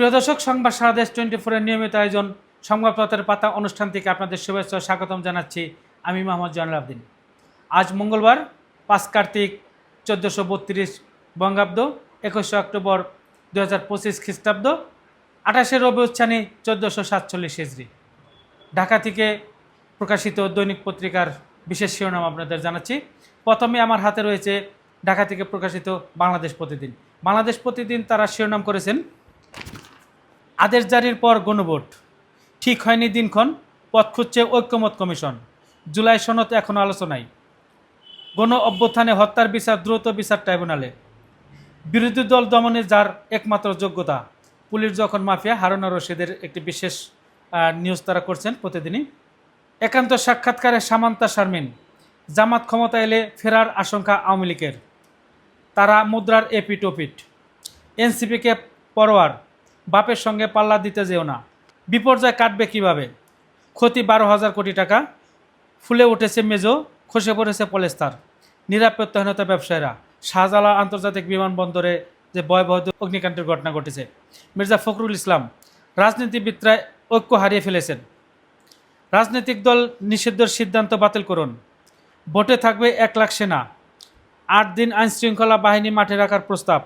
প্রিয় দর্শক, সংবাদ সারা দেশ টোয়েন্টি ফোরের নিয়মিত আয়োজন সংবাদপত্রের পাতা অনুষ্ঠান থেকে আপনাদের শুভেচ্ছা স্বাগতম জানাচ্ছি আমি মোহাম্মদ জয়নুল আবদিন। আজ মঙ্গলবার, পাঁচ কার্তিক চোদ্দোশো বত্রিশ বঙ্গাব্দ, একুশে অক্টোবর দু হাজার পঁচিশ খ্রিস্টাব্দ, আঠাশে রবি উচ্ছানি চোদ্দোশো সাতচল্লিশ হিজড়ি। ঢাকা থেকে প্রকাশিত দৈনিক পত্রিকার বিশেষ শিরোনাম আপনাদের জানাচ্ছি। প্রথমে আমার হাতে রয়েছে ঢাকা থেকে প্রকাশিত বাংলাদেশ প্রতিদিন। বাংলাদেশ প্রতিদিন তারা শিরোনাম করেছেন আদেশ জারির পর গণভোট। ঠিক হয়নি দিনক্ষণ, পথ খুঁজছে ঐক্যমত কমিশন। জুলাই সনত এখন আলোচনায়। গণ অভ্যুত্থানে হত্যার বিচার দ্রুত বিচার ট্রাইব্যুনালে। বিরোধী দল দমনে যার একমাত্র যোগ্যতা। পুলিশ যখন মাফিয়া, হারুনা রশিদের একটি বিশেষ নিউজ তারা করছেন প্রতিদিনই। একান্ত সাক্ষাৎকারে সামান্তা শারমিন, জামাত ক্ষমতা এলে ফেরার আশঙ্কা আওয়ামী লীগের। তারা মুদ্রার এপিট ওপিট এনসিপিকে পরোয়ার বাপের সঙ্গে পাল্লা দিতে যেও না। বিপর্যয় কাটবে কীভাবে? ক্ষতি বারো হাজার কোটি টাকা। ফুলে উঠেছে মেজো, খসে পড়েছে পলেস্তার। নিরাপত্তাহীনতা ব্যবসায়ীরা। শাহজালা আন্তর্জাতিক বিমানবন্দরে যে ভয়াবহ অগ্নিকাণ্ডের ঘটনা ঘটেছে। মির্জা ফখরুল ইসলাম রাজনীতিবিদরা ঐক্য হারিয়ে ফেলেছেন। রাজনৈতিক দল নিষিদ্ধের সিদ্ধান্ত বাতিল করুন। ভোটে থাকবে এক লাখ সেনা। আট দিন আইনশৃঙ্খলা বাহিনী মাঠে রাখার প্রস্তাব।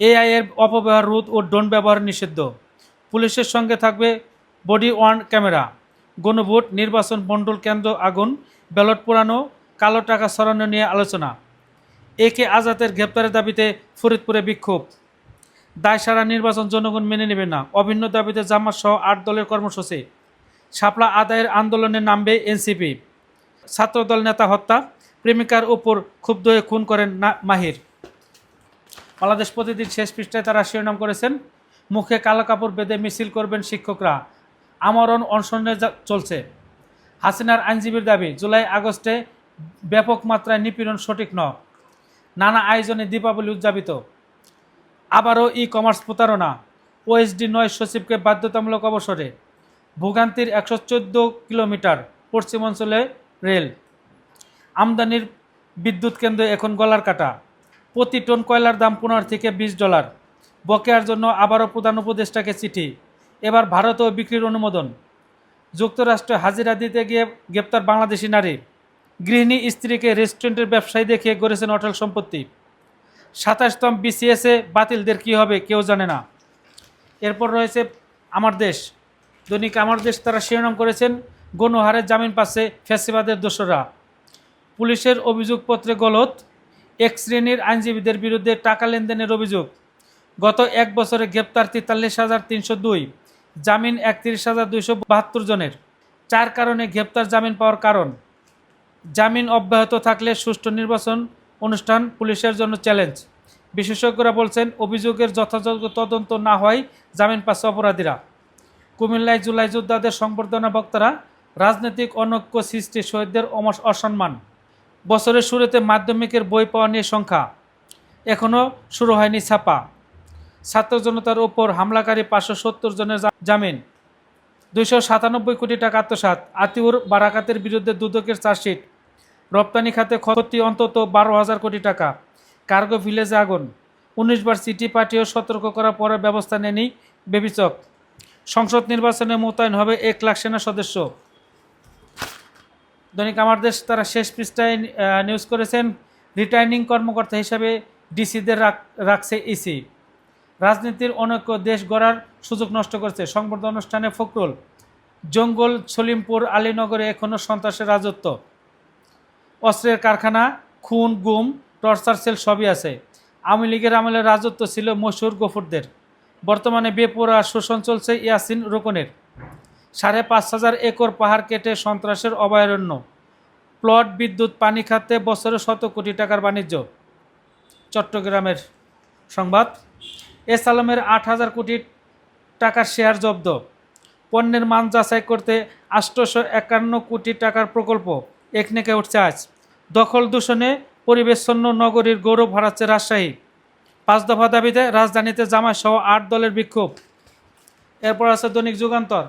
এআই এর অপব্যবহার রোধ ও ড্রোন ব্যবহার নিষিদ্ধ। পুলিশের সঙ্গে থাকবে বডি ওয়ার্ন ক্যামেরা। গণভোট, নির্বাচন মণ্ডল কেন্দ্র আগুন, ব্যালট পোড়ানো, কালো টাকা সরানো নিয়ে আলোচনা। এ কে আজাদের গ্রেপ্তারের দাবিতে ফরিদপুরে বিক্ষোভ। দায় সারা নির্বাচন জনগণ মেনে নেবে না। অভিন্ন দাবিতে জামাত সহ আট দলের কর্মসূচি। শাপলা আদায়ের আন্দোলনে নামবে এনসিপি। ছাত্রদল নেতা হত্যা। প্রেমিকার উপর ক্ষুব্ধ হয়ে খুন করেন মাহির। বাংলাদেশ প্রতিদিন শেষ পৃষ্ঠায় তারা শিরোনাম করেছেন, মুখে কালো কাপড় বেঁধে মিছিল করবেন শিক্ষকরা। আমরণ অনশনে চলছে। হাসিনার আইনজীবীর দাবি, জুলাই আগস্টে ব্যাপক মাত্রায় নিপীড়ন সঠিক ন নানা আয়োজনে দীপাবলি উদযাপিত। আবারও ই কমার্স প্রতারণা। ওএসডি নয় সচিবকে বাধ্যতামূলক অবসরে। ভোগান্তির একশো চোদ্দ কিলোমিটার পশ্চিমাঞ্চলে রেল। আমদানির বিদ্যুৎ কেন্দ্র এখন গলার কাটা। প্রতি টন কয়লার দাম পনেরো থেকে বিশ ডলার। বকেয়ার জন্য আবারও প্রধান উপদেষ্টাকে চিঠি। এবার ভারতেও বিক্রির অনুমোদন। যুক্তরাষ্ট্রে হাজিরা দিতে গিয়ে গ্রেপ্তার বাংলাদেশি নারী। গৃহিণী স্ত্রীকে রেস্টুরেন্টের ব্যবসায়ী দেখিয়ে গড়েছেন অটল সম্পত্তি। সাতাশতম বিসিএসে বাতিলদের কী হবে কেউ জানে না। এরপর রয়েছে আমার দেশ। দৈনিক আমার দেশ তারা শিরোনাম করেছেন, গণহারে জামিন পাচ্ছে ফ্যাসিবাদের দোসররা। পুলিশের অভিযোগপত্রে গলত এক শ্রেণির আইনজীবীদের বিরুদ্ধে টাকা লেনদেনের অভিযোগ। গত এক বছরে গ্রেপ্তার তেতাল্লিশ হাজার তিনশো দুই, জামিন একত্রিশ হাজার দুইশো বাহাত্তর জনের। চার কারণে গ্রেপ্তার জামিন পাওয়ার কারণ। জামিন অব্যাহত থাকলে সুষ্ঠু নির্বাচন অনুষ্ঠান পুলিশের জন্য চ্যালেঞ্জ। বিশেষজ্ঞরা বলছেন, অভিযোগের যথাযথ তদন্ত না হয় জামিন পাচ্ছে অপরাধীরা। কুমিল্লায় জুলাই যোদ্ধাদের সংবর্ধনা বক্তারা রাজনৈতিক অনৈক্য সৃষ্টি শহীদদের অসম্মান। বছরের শুরুতে মাধ্যমিকের বই পাওয়া নিয়ে সংখ্যা এখনও শুরু হয়নি ছাপা। ছাত্র জনতার ওপর হামলাকারী পাঁচশো সত্তর জনের জামিন। দুইশো সাতানব্বই কোটি টাকা আত্মসাত আতিউর বারাকাতের বিরুদ্ধে দুদকের চার্জশিট। রপ্তানি খাতে ক্ষতি অন্তত বারো হাজার কোটি টাকা। কার্গো ভিলেজে আগুন। উনিশ বার সিটি পার্টিও সতর্ক করার পরে ব্যবস্থা নেয়নি বেবিচক। সংসদ নির্বাচনে মোতায়েন হবে এক লাখ সেনা সদস্য। দৈনিক আমার দেশ তারা শেষ পৃষ্ঠায় নিউজ করেছেন রিটার্নিং কর্মকর্তা হিসাবে ডিসিদের রাখছে ইসি রাজনীতির অনৈক্য দেশ গড়ার সুযোগ নষ্ট করছে সংবর্ধনা অনুষ্ঠানে ফখরুল। জঙ্গল, সলিমপুর, আলীনগরে এখনও সন্ত্রাসের রাজত্ব। অস্ত্রের কারখানা, খুন, গুম, টর্চার সেল সবই আছে। আওয়ামী লীগের আমলে রাজত্ব ছিল মশুর গফুরদের। বর্তমানে বেপোরা শোষণ চলছে ইয়াসিন রোকনের। সাড়ে পাঁচ হাজার একর পাহাড় কেটে সন্ত্রাসের অভয়ারণ্য। প্লট, বিদ্যুৎ, পানি খাতে বছরে শত কোটি টাকার বাণিজ্য। চট্টগ্রামের সংবাদ এস আলমের আট হাজার কোটি টাকার শেয়ার জব্দ। পণ্যের মান যাচাই করতে আষ্টশো একান্ন কোটি টাকার প্রকল্প একনেকে উঠছে আজ। দখল দূষণে পরিবেশন্ন নগরীর গৌরব হারাচ্ছে রাজশাহী। পাঁচ দফা দাবিতে রাজধানীতে জামাই সহ আট দলের বিক্ষোভ। এরপর আছে দৈনিক যুগান্তর।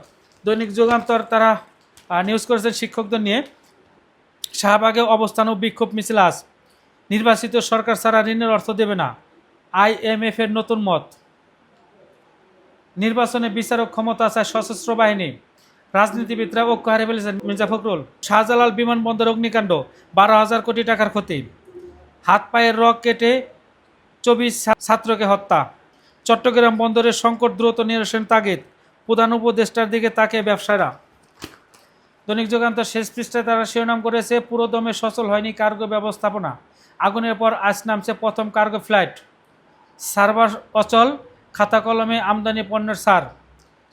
দৈনিক যুগান্তর তারা নিউজ করেছেন শিক্ষকদের নিয়ে। শাহবাগে অবস্থান ও বিক্ষোভ মিছিল আজ। নির্বাচিত সরকার ছাড়া ঋণের অর্থ দেবে না। আইএমএফ এর নতুন মত। নির্বাচনে বিচারক ক্ষমতা চায় সশস্ত্র বাহিনী। রাজনীতিবিদরা ঐক্য হারিয়ে ফেলেছেন মির্জা ফখরুল। শাহজালাল বিমানবন্দর অগ্নিকাণ্ড, বারো হাজার কোটি টাকার ক্ষতি। হাত পায়ের রক কেটে চব্বিশ ছাত্রকে হত্যা। চট্টগ্রাম বন্দরের সংকট দ্রুত নিরসন তাগিদ। প্রধান উপদেষ্টার দিকে তাকে ব্যবসায়ীরা। দৈনিক যুগান্তর শেষ পৃষ্ঠায় তারা শিরোনাম করেছে, পুরোদমে সচল হয়নি কার্গো ব্যবস্থাপনা। আগুনের পর আজ নামছে প্রথম কার্গো ফ্লাইট। সার্ভার অচল খাতা কলমে আমদানি পণ্যের সার।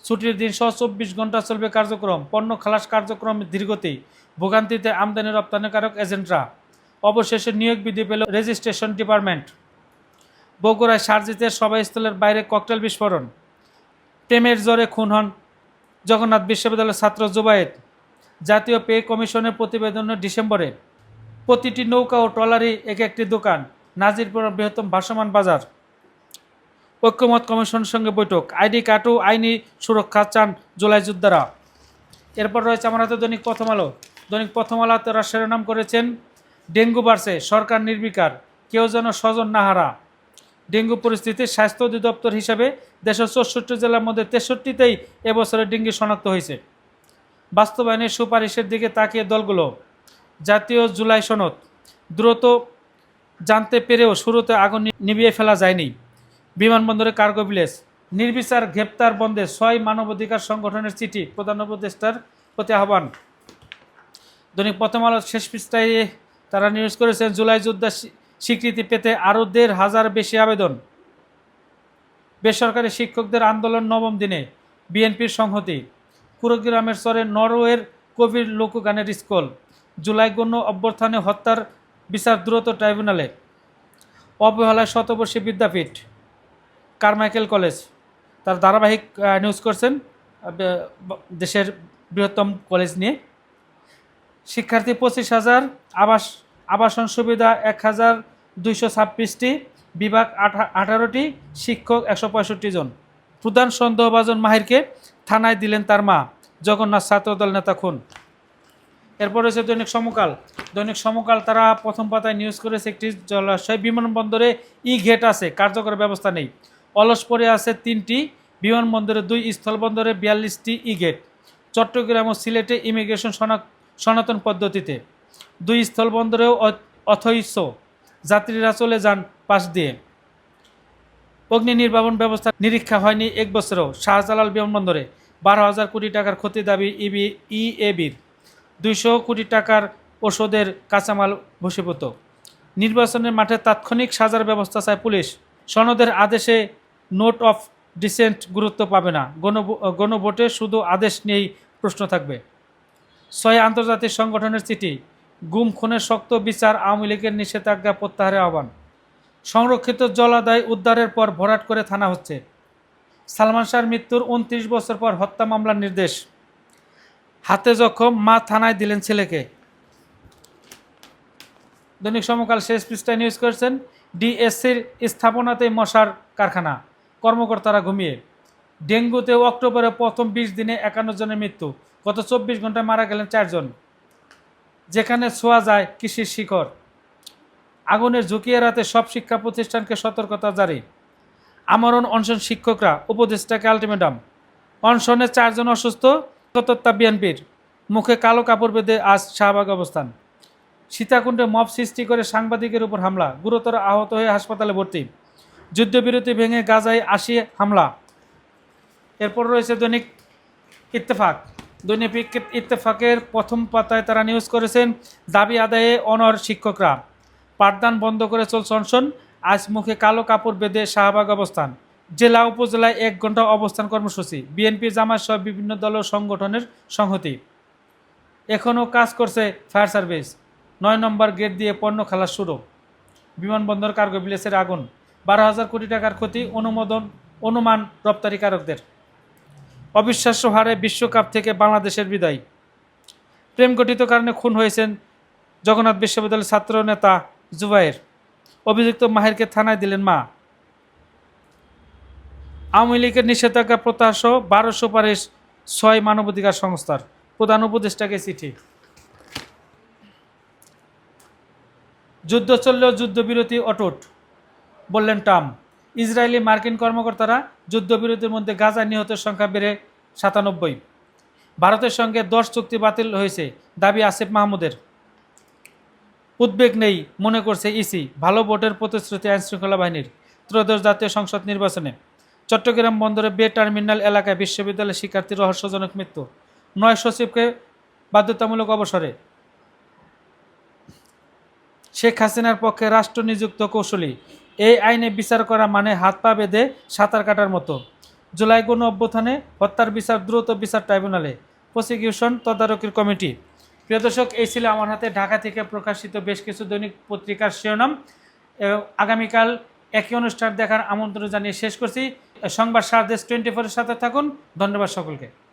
ছুটির দিন সহ চব্বিশ ঘণ্টা চলবে কার্যক্রম। পণ্য খালাস কার্যক্রম ধীরগতি। ভোগান্তিতে আমদানি রপ্তানিকারক এজেন্টরা। অবশেষে নিয়োগ বিধি পেল রেজিস্ট্রেশন ডিপার্টমেন্ট। বগুড়ায় সার্জিতে সভাস্থলের বাইরে ককটেল বিস্ফোরণ। প্রেমের জোরে খুন হন জগন্নাথ বিশ্ববিদ্যালয়ের ছাত্র জুবায়েদ। জাতীয় পে কমিশনের প্রতিবেদনে ডিসেম্বরে প্রতিটি নৌকা ও ট্রলারই এক একটি দোকান নাজিরপুর বৃহত্তম ভাসমান বাজার। ঐক্যমত কমিশনের সঙ্গে বৈঠক, আইডি কার্ড ও আইনি সুরক্ষা চান জুলাই যোদ্ধারা। এরপর রয়েছে আমার হাতে দৈনিক প্রথম আলো। দৈনিক প্রথম আলো তারা শিরোনাম করেছেন, ডেঙ্গু বাড়ছে, সরকার নির্বিকার, কেউ যেন স্বজন না হারা। ডেঙ্গু পরিস্থিতি স্বাস্থ্য অধিদপ্তর হিসাবে দেশের চৌষট্টি জেলার মধ্যে তেষট্টিতেই এবছরে ডেঙ্গু শনাক্ত হয়েছে। বাস্তবায়নের সুপারিশের দিকে তাকিয়ে দলগুলো জাতীয় জুলাই সনদ দ্রুত জানতে পেরেও শুরুতে আগুন নিভিয়ে ফেলা যায়নি। বিমানবন্দরে কার্গো ভিলেজ নির্বিচার গ্রেপ্তার বন্ধে ছয় মানবাধিকার সংগঠনের চিঠি প্রধান উপদেষ্টার প্রতি আহ্বান। দৈনিক প্রথম আলো শেষ পৃষ্ঠায় তারা নিউজ করেছেন, জুলাই যোদ্ধা স্বীকৃতি পেতে আরও দেড় হাজার বেশি আবেদন। বেসরকারি শিক্ষকদের আন্দোলন নবম দিনে বিএনপির সংহতি। কুড়িগ্রামের স্তরে নরওয়ের কবির লোকগানের স্কুল। জুলাই গণ্য অভ্যর্থনে হত্যার বিচার দ্রুত ট্রাইব্যুনালে। অবহেলায় শতবর্ষী বিদ্যাপীঠ। Carmichael college. তার ধারাবাহিক নিউজ করছেন দেশের বৃহত্তম কলেজ নিয়ে। শিক্ষার্থী পঁচিশ হাজার, আবাস, আবাসন সুবিধা এক হাজার দুইশো ছাব্বিশটি, বিভাগ আঠা, আঠারোটি, শিক্ষক একশো পঁয়ষট্টি জন। প্রধান সন্দেহভাজন মাহিরকে থানায় দিলেন তার মা, জগন্নাথ ছাত্রদল নেতা খুন। এরপর রয়েছে দৈনিক সমকাল। দৈনিক সমকাল তারা প্রথম পাতায় নিউজ করেছে একটি জলাশয় বিমানবন্দরে ই গেট আছে, কার্যকর ব্যবস্থা নেই। অলস পরে আছে তিনটি, বিমানবন্দরে দুই, স্থলবন্দরে বিয়াল্লিশটি ই গেট চট্টগ্রাম ও সিলেটে ইমিগ্রেশন সনা- সনাতন পদ্ধতিতে। দুই স্থলবন্দরেও অ- অথৈস যাত্রীরা চলে যান পাশ দিয়ে। অগ্নি নির্বাপন ব্যবস্থা নিরীক্ষা হয়নি এক বছরেও। শাহজালাল বিমানবন্দরে বারো হাজার কোটি টাকার ক্ষতি দাবি ইবি, ইএবির। দুইশো কোটি টাকার ওষুধের কাঁচামাল ভূষীভূত নির্বাচনের মাঠে তাৎক্ষণিক সাজার ব্যবস্থা চায় পুলিশ। সনদের আদেশে নোট অফ ডিসেন্ট গুরুত্ব পাবে না। গণ, গণভোটে শুধু আদেশ নিয়েই প্রশ্ন থাকবে। ছয় আন্তর্জাতিক সংগঠনের চিঠি। গুম, খুনের শক্ত বিচার আওয়ামী লীগের নিষেধাজ্ঞা প্রত্যাহারের আহ্বান। সংরক্ষিত জলাদায় উদ্ধারের পর ভরাট করে থানা হচ্ছে। সালমান শাহর মৃত্যুর উনত্রিশ বছর পর হত্যা মামলার নির্দেশ। হাতে জখম মা থানায় দিলেন ছেলেকে। দৈনিক সমকাল শেষ পৃষ্ঠায় নিউজ করেছেন, ডিএসসির স্থাপনাতে মশার কারখানা। কর্মকর্তারা ঘুমিয়ে। ডেঙ্গুতে অক্টোবরের প্রথম বিশ দিনে একান্ন জনের মৃত্যু। গত চব্বিশ ঘন্টায় মারা গেলেন চারজন। যেখানে ছোঁয়া যায় কৃষির শিকড়। আগুনের ঝুঁকি এড়াতে সব শিক্ষা প্রতিষ্ঠানকে সতর্কতা জারি। আমরণ অনশন শিক্ষকরা, উপদেষ্টাকে আলটিমেটাম। অনশনে চারজন অসুস্থ সতর্কতা বিএনপির। মুখে কালো কাপড় বেঁধে আজ শাহবাগ অবস্থান। সীতাকুণ্ডে মব সৃষ্টি করে সাংবাদিকের উপর হামলা, গুরুতর আহত হয়ে হাসপাতালে ভর্তি। যুদ্ধবিরতি ভেঙে গাজায় আসি হামলা। এরপর রয়েছে দৈনিক ইত্তেফাক। দৈনিক ইত্তেফাকের প্রথম পাতায় তারা নিউজ করেছেন, দাবি আদায়ে অনর শিক্ষকরা। পাঠদান বন্ধ করে চল অনশন, আজ মুখে কালো কাপড় বেঁধে শাহবাগ অবস্থান। জেলা উপজেলায় এক ঘণ্টা অবস্থান কর্মসূচি, বিএনপি জামাত সহ বিভিন্ন দল সংগঠনের সংহতি। এখনও কাজ করছে ফায়ার সার্ভিস, নয় নম্বর গেট দিয়ে পণ্য খালাস শুরু। বিমানবন্দর কার্গো বিলেসের আগুন, বারো হাজার কোটি টাকার ক্ষতি, অনুমোদন, অনুমান রপ্তানিকারকদের। অবিশ্বাস্য হারে বিশ্বকাপ থেকে বাংলাদেশের বিদায়। প্রেম গঠিত কারণে খুন হয়েছেন জগন্নাথ বিশ্ববিদ্যালয়ের ছাত্র নেতা জুবাইর অভিযুক্ত মাহিরকে থানায় দিলেন মা। আওয়ামী লীগের নিষেধাজ্ঞা প্রত্যাহার সহ বারো সুপারিশ ছয় মানবাধিকার সংস্থার। প্রধান উপদেষ্টাকে চিঠি। যুদ্ধ চললেও যুদ্ধবিরতি অটুট, বললেন ট্রাম্প। ইসরায়েলি মার্কিন কর্মকর্তারা যুদ্ধবিরতির মধ্যে গাজা নিহতের সংখ্যা বেড়ে সাতানব্বই। ভারতের সঙ্গে দশ চুক্তি বাতিল হয়েছে দাবি আসিফ মাহমুদের। উদ্বেগ নেই, মনে করছে ইসি, ভালো ভোটের প্রতিশ্রুতি আইনশৃঙ্খলা বাহিনীর, ত্রয়োদশ জাতীয় সংসদ নির্বাচনে। চট্টগ্রাম বন্দরে বে টার্মিনাল এলাকায় বিশ্ববিদ্যালয়ের শিক্ষার্থীর রহস্যজনক মৃত্যু, নয় সচিবকে বাধ্যতামূলক অবসরে। শেখ হাসিনার পক্ষে রাষ্ট্র নিযুক্ত কৌশলী এই আইনে বিচার করা মানে হাত পা বেঁধে সাঁতার কাটার মতো। জুলাই গণ অভ্যুত্থানে হত্যার বিচার দ্রুত বিচার ট্রাইব্যুনালে। প্রসিকিউশন তদারকির কমিটি। প্রিয় দর্শক, এই ছিল আমার হাতে ঢাকা থেকে প্রকাশিত বেশ কিছু দৈনিক পত্রিকার শিরোনাম। আগামীকাল একই অনুষ্ঠান দেখার আমন্ত্রণ জানিয়ে শেষ করছি। সংবাদ সারদেশ টোয়েন্টি ফোরের সাথে থাকুন। ধন্যবাদ সকলকে।